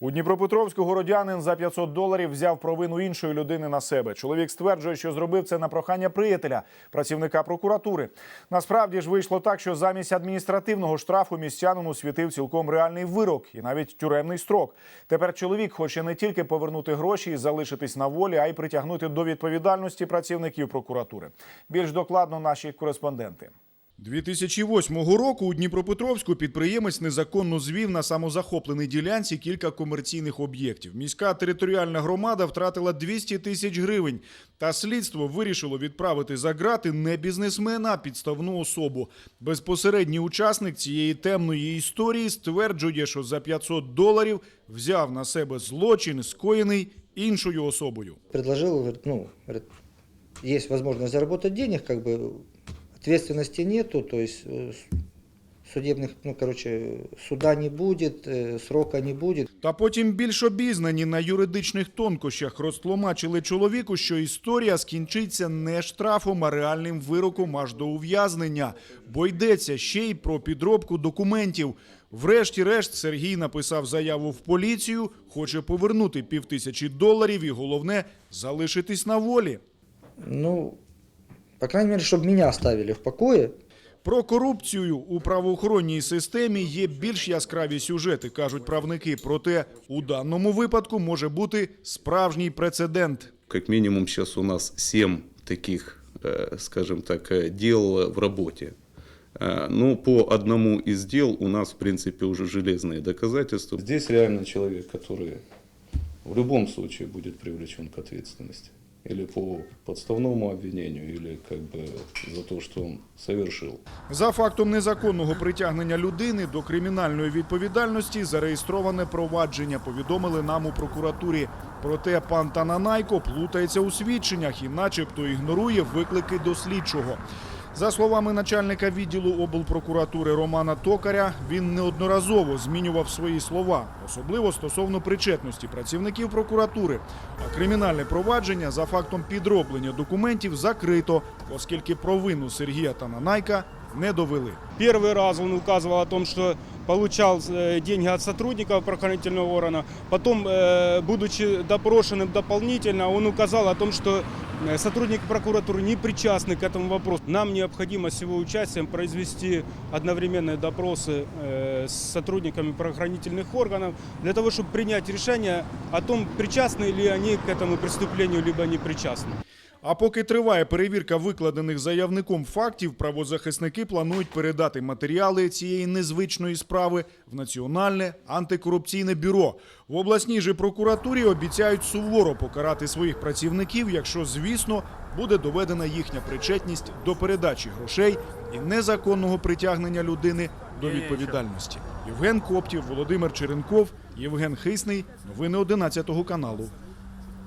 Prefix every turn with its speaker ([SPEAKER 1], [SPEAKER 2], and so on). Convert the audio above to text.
[SPEAKER 1] У Дніпропетровську городянин за 500 доларів взяв провину іншої людини на себе. Чоловік стверджує, що зробив це на прохання приятеля, працівника прокуратури. Насправді ж вийшло так, що замість адміністративного штрафу містянину світив цілком реальний вирок і навіть тюремний строк. Тепер чоловік хоче не тільки повернути гроші і залишитись на волі, а й притягнути до відповідальності працівників прокуратури. Більш докладно наші кореспонденти. 2008 року у Дніпропетровську підприємець незаконно звів на самозахопленій ділянці кілька комерційних об'єктів. Міська територіальна громада втратила 200 тисяч гривень. Та слідство вирішило відправити за грати не бізнесмена, а підставну особу. Безпосередній учасник цієї темної історії стверджує, що за 500 доларів взяв на себе злочин, скоєний іншою особою.
[SPEAKER 2] предложил, говорит, ну, есть возможность заработать денег, как бы ответственности нету, то есть э, с- судебных, ну, короче, суда не будет, э, срока не будет.
[SPEAKER 1] Та потім більш обізнані на юридичних тонкощах розтлумачили чоловіку, що історія скінчиться не штрафом, а реальним вироком аж до ув'язнення, бо йдеться ще й про підробку документів. Врешті-решт Сергій написав заяву в поліцію, хоче повернути півтисячі доларів і головне залишитись на волі.
[SPEAKER 2] Ну, по крайней мере, чтобы меня оставили в покое,
[SPEAKER 1] Про корупцію у правоохоронній системі є більш яскраві сюжети, кажуть правники. Проте у даному випадку може бути справжній прецедент.
[SPEAKER 3] Как минимум сейчас у нас 7 таких, э, скажем так, э, дел в работе. Э, Ну, по одному из дел у нас, в принципе, уже железные доказательства. Здесь реально человек, который в любом случае будет привлечен к ответственности. Или по подставному обвинению, или как бы за то, что он совершил.
[SPEAKER 1] За фактом незаконного притягнення людини до кримінальної відповідальності зареєстроване провадження. Повідомили нам у прокуратурі. Проте пан Тананайко плутається у свідченнях і, начебто, ігнорує виклики до слідчого. За словами начальника відділу облпрокуратури Романа Токаря, він неодноразово змінював свої слова, особливо стосовно причетності працівників прокуратури. А кримінальне провадження за фактом підроблення документів закрито, оскільки провину Сергія Тананайка не довели.
[SPEAKER 4] Первый раз он указывал о том, что получал э, деньги от сотрудников правоохранительного органа. Потом, э, будучи допрошенным дополнительно, он указал о том, что э, сотрудники прокуратуры не причастны к этому вопросу. Нам необходимо с его участием произвести одновременные допросы э, с сотрудниками правоохранительных органов для того, чтобы принять решение о том, причастны ли они к этому преступлению, либо не причастны.
[SPEAKER 1] А поки триває перевірка викладених заявником фактів, правозахисники планують передати матеріали цієї незвичної справи в Національне антикорупційне бюро. В обласній же прокуратурі обіцяють суворо покарати своїх працівників, якщо, звісно, буде доведена їхня причетність до передачі грошей і незаконного притягнення людини до відповідальності. Євген Коптів, Володимир Черенков, Євген Хисний. Новини 11 каналу.